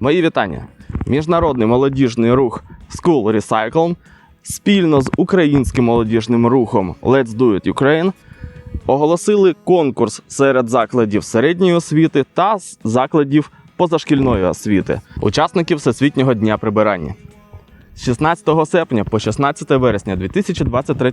Мої вітання. Міжнародний молодіжний рух School Recycle спільно з українським молодіжним рухом Let's Do It Ukraine оголосили конкурс серед закладів середньої освіти та закладів позашкільної освіти, учасників Всесвітнього дня прибирання. З 16 серпня по 16 вересня 2023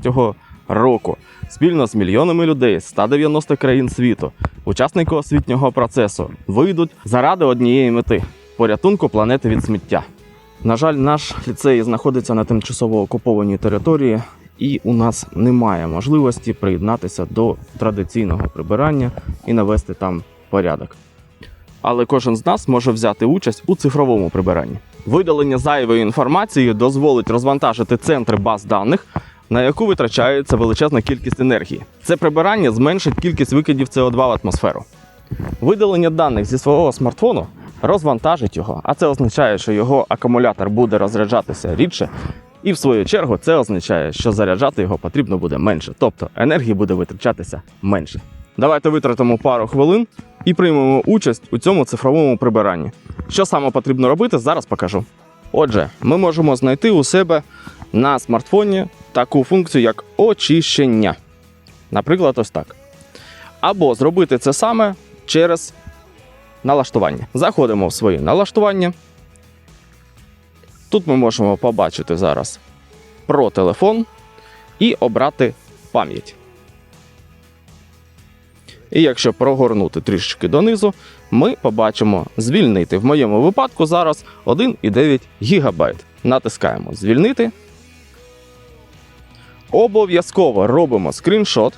року спільно з мільйонами людей з 190 країн світу учасники освітнього процесу вийдуть заради однієї мети порятунку планети від сміття. На жаль, наш ліцей знаходиться на тимчасово окупованій території, і у нас немає можливості приєднатися до традиційного прибирання і навести там порядок. Але кожен з нас може взяти участь у цифровому прибиранні. Видалення зайвої інформації дозволить розвантажити центри баз даних, на яку витрачається величезна кількість енергії. Це прибирання зменшить кількість викидів СО2 в атмосферу. Видалення даних зі свого смартфону розвантажить його, а це означає, що його акумулятор буде розряджатися рідше. І в свою чергу це означає, що заряджати його потрібно буде менше, тобто енергії буде витрачатися менше. Давайте витратимо пару хвилин і приймемо участь у цьому цифровому прибиранні. Що саме потрібно робити, зараз покажу. Отже, ми можемо знайти у себе на смартфоні таку функцію, як очищення. Наприклад, ось так. Або зробити це саме через налаштування. Заходимо в свої налаштування. Тут ми можемо побачити зараз про телефон і обрати пам'ять. І якщо прогорнути трішечки донизу, ми побачимо звільнити. В моєму випадку зараз 1,9 ГБ. Натискаємо звільнити. Обов'язково робимо скріншот.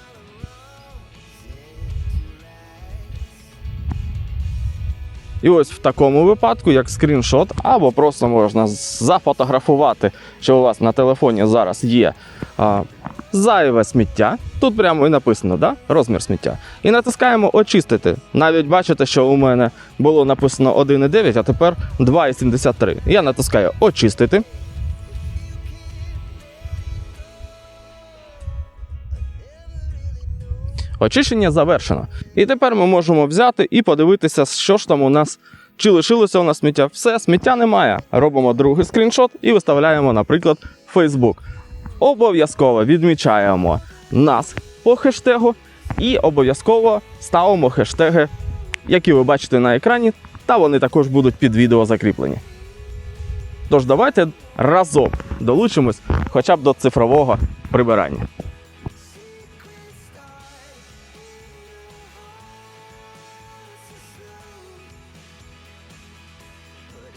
І ось в такому випадку, як скріншот, або просто можна зафотографувати, що у вас на телефоні зараз є а, зайве сміття. Тут прямо і написано, да? розмір сміття. І натискаємо очистити. Навіть бачите, що у мене було написано 1,9, а тепер 2,73. Я натискаю очистити. Очищення завершено. І тепер ми можемо взяти і подивитися, що ж там у нас. Чи лишилося у нас сміття? Все, сміття немає. Робимо другий скріншот і виставляємо, наприклад, Facebook. Обов'язково відмічаємо нас по хештегу і обов'язково ставимо хештеги, які ви бачите на екрані, та вони також будуть під відео закріплені. Тож давайте разом долучимось хоча б до цифрового прибирання.